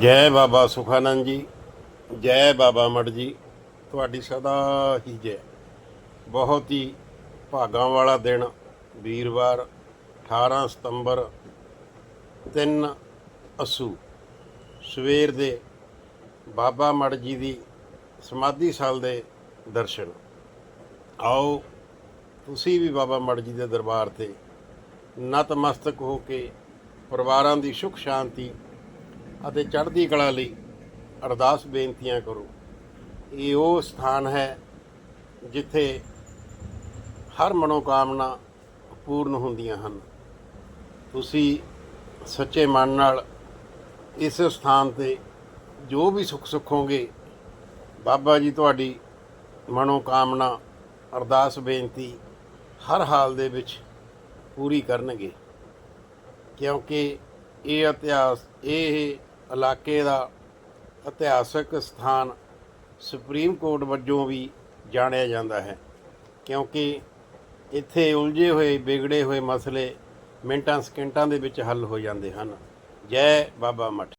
ਜੈ ਬਾਬਾ ਸੁਖਾਨੰਦ ਜੀ, ਜੈ ਬਾਬਾ ਮੜ ਜੀ, ਤੁਹਾਡੀ ਸਦਾ ਹੀ ਜੈ। ਬਹੁਤ ਹੀ ਭਾਗਾਂ ਵਾਲਾ ਦਿਨ, ਵੀਰਵਾਰ 18 ਸਤੰਬਰ 3 ਅਸੂ। ਸਵੇਰ ਦੇ ਬਾਬਾ ਮੜ ਜੀ ਦੀ ਸਮਾਧੀ ਸਾਲ ਦੇ ਦਰਸ਼ਨ। ਆਓ, ਤੁਸੀਂ ਵੀ ਬਾਬਾ ਮੜ ਜੀ ਦੇ ਦਰਬਾਰ ਤੇ ਨਤਮਸਤਕ ਹੋ ਕੇ ਪਰਿਵਾਰਾਂ ਦੀ ਸੁਖ ਸ਼ਾਂਤੀ ਅਤੇ ਚੜ੍ਹਦੀ ਕਲਾ ਲਈ ਅਰਦਾਸ ਬੇਨਤੀਆਂ ਕਰੋ। ਇਹ ਉਹ ਸਥਾਨ ਹੈ ਜਿੱਥੇ ਹਰ ਮਨੋਕਾਮਨਾ ਪੂਰਨ ਹੁੰਦੀਆਂ ਹਨ। ਤੁਸੀਂ ਸੱਚੇ ਮਨ ਨਾਲ ਇਸ ਸਥਾਨ ਤੇ ਜੋ ਵੀ ਸੁੱਖ ਸੁੱਖੋਗੇ, ਬਾਬਾ ਜੀ ਤੁਹਾਡੀ ਮਨੋਕਾਮਨਾ, ਅਰਦਾਸ ਬੇਨਤੀ ਹਰ ਹਾਲ ਦੇ ਵਿੱਚ ਪੂਰੀ ਕਰਨਗੇ। ਕਿਉਂਕਿ ਇਹ ਇਤਿਹਾਸ, ਇਹ ਇਲਾਕੇ ਦਾ ਇਤਿਹਾਸਕ ਸਥਾਨ ਸੁਪਰੀਮ ਕੋਰਟ ਵਜੋਂ ਵੀ ਜਾਣਿਆ ਜਾਂਦਾ ਹੈ, ਕਿਉਂਕਿ ਇੱਥੇ ਉਲਝੇ ਹੋਏ, ਵਿਗੜੇ ਹੋਏ ਮਸਲੇ ਮਿੰਟਾਂ ਸਕਿੰਟਾਂ ਦੇ ਵਿੱਚ ਹੱਲ ਹੋ ਜਾਂਦੇ ਹਨ। ਜੈ ਬਾਬਾ ਮਠ।